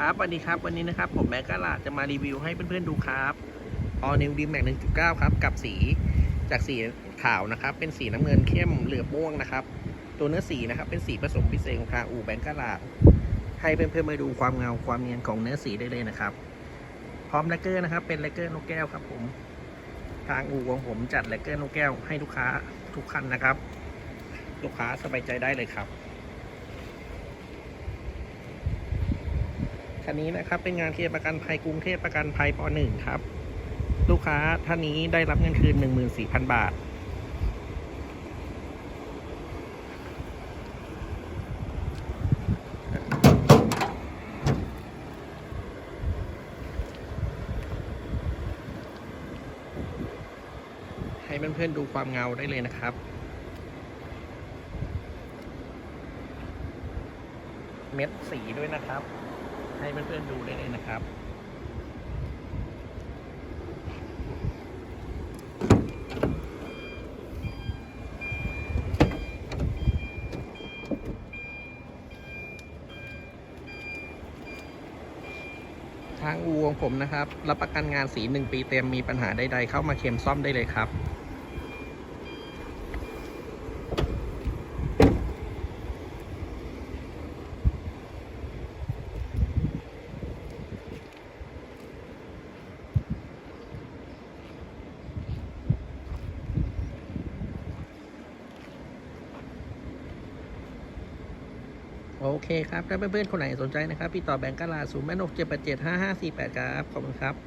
ครับสวัสดีครับวันนี้นะครับ ผมแม็กกาลาจะมารีวิวให้เพื่อนๆดูครับ All New D Max 1.9 ครับ กับสีจากสีขาวนะครับ เป็นสีน้ำเงินเข้มเหลือบม่วงนะครับ ตัวเนื้อสีนะครับ เป็นสีผสมพิเศษของทางอู่แบงก์กาลาให้เพื่อนๆมาดูความเงาความเนียนของเนื้อสีได้เลยนะครับ พร้อมแลกเกอร์นะครับ เป็นแลกเกอร์นกแก้วครับ ผม ทางอู่ของผมจัดแลกเกอร์นกแก้วให้ลูกค้าทุกคันนะครับ ลูกค้าสบายใจได้เลยครับ นนี้นะครับ เป็นงานเคลมประกันภัยกรุงเทพประกันภัยป .1 ครับ ลูกค้าท่านนี้ได้รับเงินคืน 14,000 บาท ให้เพื่อนๆดูความเงาได้เลยนะครับเม็ดสีด้วยนะครับ ให้เพื่อนๆดูได้เลยนะครับทางอูของผมนะครับ รับประกันงานสีหนึ่งปีเต็มมีปัญหาใดๆ เข้ามาเค็มซ่อมได้เลยครับ โอเคครับถ้าเพื่อนๆคนไหนสนใจนะครับพี่ต่อแบงก์กาลาศูนย์แม่นกเจ็ดแปดเจ็ดห้าห้าสี่แปดครับ ขอบคุณครับ